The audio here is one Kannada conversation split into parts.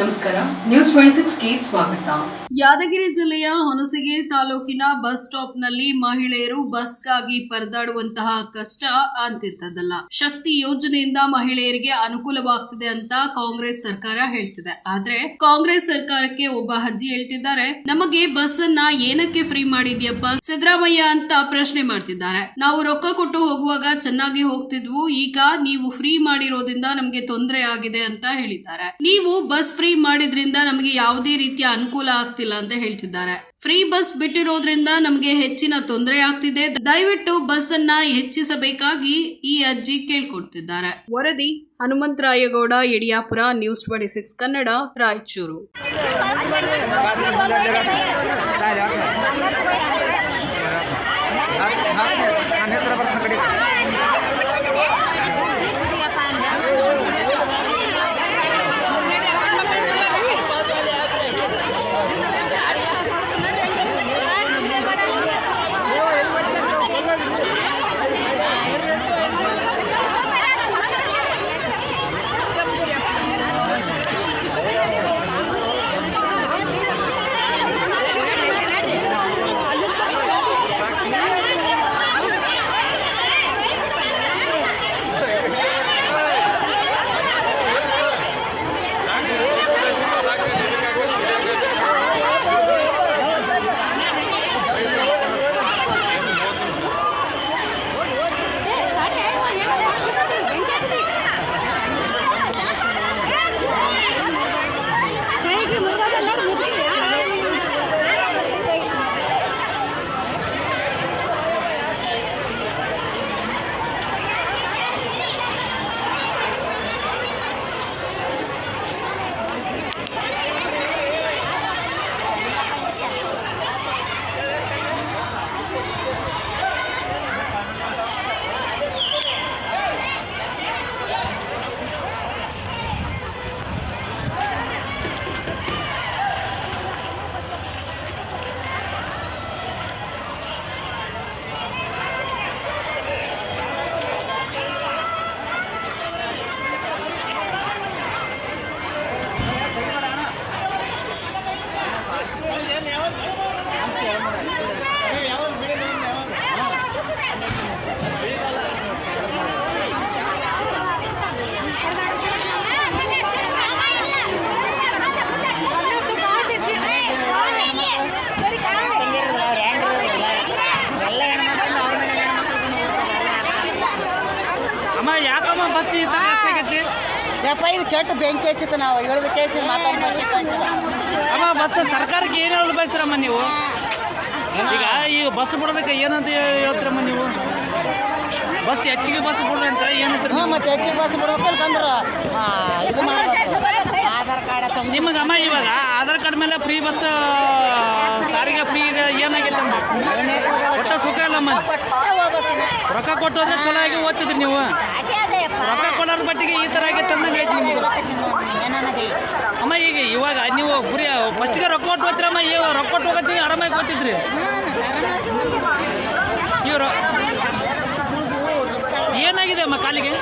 ನಮಸ್ಕಾರ. ನ್ಯೂಸ್ ಟ್ವೆಂಟಿ ಸಿಕ್ಸ್ಗೆ ಸ್ವಾಗತ. ಯಾದಗಿರಿ ಜಿಲ್ಲೆಯ ಹೊನಸಿಗೆ ತಾಲೂಕಿನ ಬಸ್ ಸ್ಟಾಪ್ನಲ್ಲಿ ಮಹಿಳೆಯರು ಬಸ್ಗಾಗಿ ಪರದಾಡುವಂತಹ ಕಷ್ಟ ಅಂತಿರ್ತದಲ್ಲ ಶಕ್ತಿ ಯೋಜನೆಯಿಂದ ಮಹಿಳೆಯರಿಗೆ ಅನುಕೂಲವಾಗ್ತಿದೆ ಅಂತ ಕಾಂಗ್ರೆಸ್ ಸರ್ಕಾರ ಹೇಳ್ತಿದೆ. ಆದ್ರೆ ಕಾಂಗ್ರೆಸ್ ಸರ್ಕಾರಕ್ಕೆ ಒಬ್ಬ ಅಜ್ಜಿ ಹೇಳ್ತಿದ್ದಾರೆ, ನಮಗೆ ಬಸ್ ಅನ್ನ ಏನಕ್ಕೆ ಫ್ರೀ ಮಾಡಿದ್ಯಪ್ಪ? ಸಿದ್ದರಾಮಯ್ಯ ಅಂತ ಪ್ರಶ್ನೆ ಮಾಡ್ತಿದ್ದಾರೆ. ನಾವು ರೊಕ್ಕ ಕೊಟ್ಟು ಹೋಗುವಾಗ ಚೆನ್ನಾಗಿ ಹೋಗ್ತಿದ್ವು, ಈಗ ನೀವು ಫ್ರೀ ಮಾಡಿರೋದ್ರಿಂದ ನಮಗೆ ತೊಂದರೆ ಆಗಿದೆ ಅಂತ ಹೇಳಿದ್ದಾರೆ. ನೀವು ಬಸ್ ಫ್ರೀ ಮಾಡಿದ್ರಿಂದ ನಮಗೆ ಯಾವುದೇ ರೀತಿಯ ಅನುಕೂಲ ಆಗ್ತಿಲ್ಲ ಅಂತ ಹೇಳ್ತಿದ್ದಾರೆ. ಫ್ರೀ ಬಸ್ ಬಿಟ್ಟಿರೋದ್ರಿಂದ ನಮಗೆ ಹೆಚ್ಚಿನ ತೊಂದರೆ ಆಗ್ತಿದೆ. ದಯವಿಟ್ಟು ಬಸ್ ಅನ್ನ ಹೆಚ್ಚಿಸಬೇಕಾಗಿ ಈ ಅರ್ಜಿ ಕೇಳ್ಕೊಡ್ತಿದ್ದಾರೆ. ವರದಿ, Hanumantharayagowda Yediyapura news twenty six Kannada, Raichur. ಆಗೈತಿ ಯಪ್ಪ ಇದು ಕೆಟ್ಟ ಬೆಂಕಿ ಹಚ್ಚಿತ್ತು ನಾವು. ಇಳಿದು ಕೇಳಿಸಿ ಮಾತಾಡಿ ಅಮ್ಮ ಬಸ್ ಸರ್ಕಾರಕ್ಕೆ ಏನು ಹೇಳಲು ಬಯಸ್ತೀರಮ್ಮ ನೀವು? ಈಗ ಈ ಬಸ್ ಬಿಡೋದಕ್ಕೆ ಏನಂತ ಹೇಳ್ತೀರಮ್ಮ ನೀವು? ಬಸ್ ಹೆಚ್ಚಿಗೆ ಬಸ್ ಬಿಡ್ರಿ ಅಂತ ಏನಂತೀರ ಹ್ಞೂ ಮತ್ತೆ ಹೆಚ್ಚಿಗೆ ಬಸ್ ಆ, ಇದು ಮಾಡಬೇಕು. ಆಧಾರ್ ಕಾರ್ಡ್ ನಿಮಗೆ ಅಮ್ಮ ಇವಾಗ ಆಧಾರ್ ಕಾರ್ಡ್ ಮೇಲೆ ಫ್ರೀ ಬಸ್ ಸಾರಿಗೆ ಫ್ರೀ ಇದೆ ಏನಾಗಿಲ್ಲ ಅಮ್ಮ ಒಟ್ಟ ಸುಖ ಇಲ್ಲಮ್ಮ ರೊಕ್ಕ ಕೊಟ್ಟು ಹೋದ್ರೆ ಚಲೋ ಆಗಿ ಓದ್ತಿದ್ರಿ ನೀವು? ರೊಕ್ಕ ಕೊಡೋರ ಬಟ್ಟಿಗೆ ಈ ಥರ ಆಗೈತೆ ಅಂದಂಗೆ ಹೇಳ್ತೀನಿ ನಿಮ್ಗೆ ಅಮ್ಮ ಈಗ ಇವಾಗ ನೀವು ಗುರಿ ಫಸ್ಟ್ಗೆ ರೊಕ್ಕ ಕೊಟ್ಟು ಹೋಗ್ತೀರಮ್ಮ ಈಗ ರೊಕ್ಕ ಕೊಟ್ಟು ಹೋಗತ್ತಿ ಆರಾಮಾಗಿ ಓದ್ತಿದ್ರಿ? ಇವರು ಏನಾಗಿದೆ ಅಮ್ಮ ಕಾಲಿಗೆ?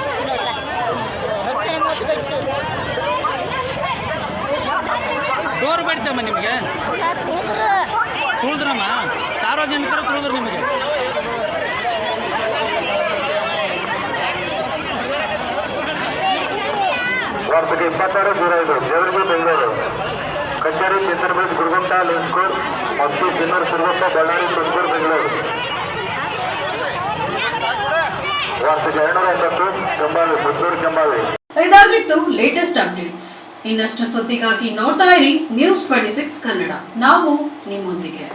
ಡೋರ್ ಬಡಿತಮ್ಮ ನಿಮಗೆ. ತುಳಿದ್ರಮ್ಮ? ಸಾರ್ವಜನಿಕರು ತುಳಿದ್ರು ನಿಮಗೆ. ವಾರ್ತೆಗೆ ಇಪ್ಪತ್ತಾರು ದೂರ ಇದು ದೇವರಿಗೆ ಬೆಂಗಳೂರು. ಕಚೇರಿ ಚಿತ್ರಬೀಜ್ ಗುರುಗುಂಟ ಲಿಂಕೂರ್ ಮತ್ತು ಜಿನ್ನೂರು ಶಿರಗುಪ್ಪ ಬಳ್ಳಾರಿ, ತುಮಕೂರು, ಬೆಂಗಳೂರು. ವಾರ್ತೆಗೆ ಎರಡುನೂರ ಎಂಬತ್ತು ಕೆಂಬಾವಿ, ಪುತ್ತೂರು, ಕೆಂಬಾವಿ. ಇದಾಗಿತ್ತು ಲೇಟೆಸ್ಟ್ ಅಪ್ಡೇಟ್ಸ್ ಇನ್ನಷ್ಟು ಸುದ್ದಿಗಾಗಿ ನೋಡ್ತಾ ಇರಿ ನ್ಯೂಸ್ ಟ್ವೆಂಟಿ ಸಿಕ್ಸ್ ಕನ್ನಡ. ನಾವು ನಿಮ್ಮೊಂದಿಗೆ.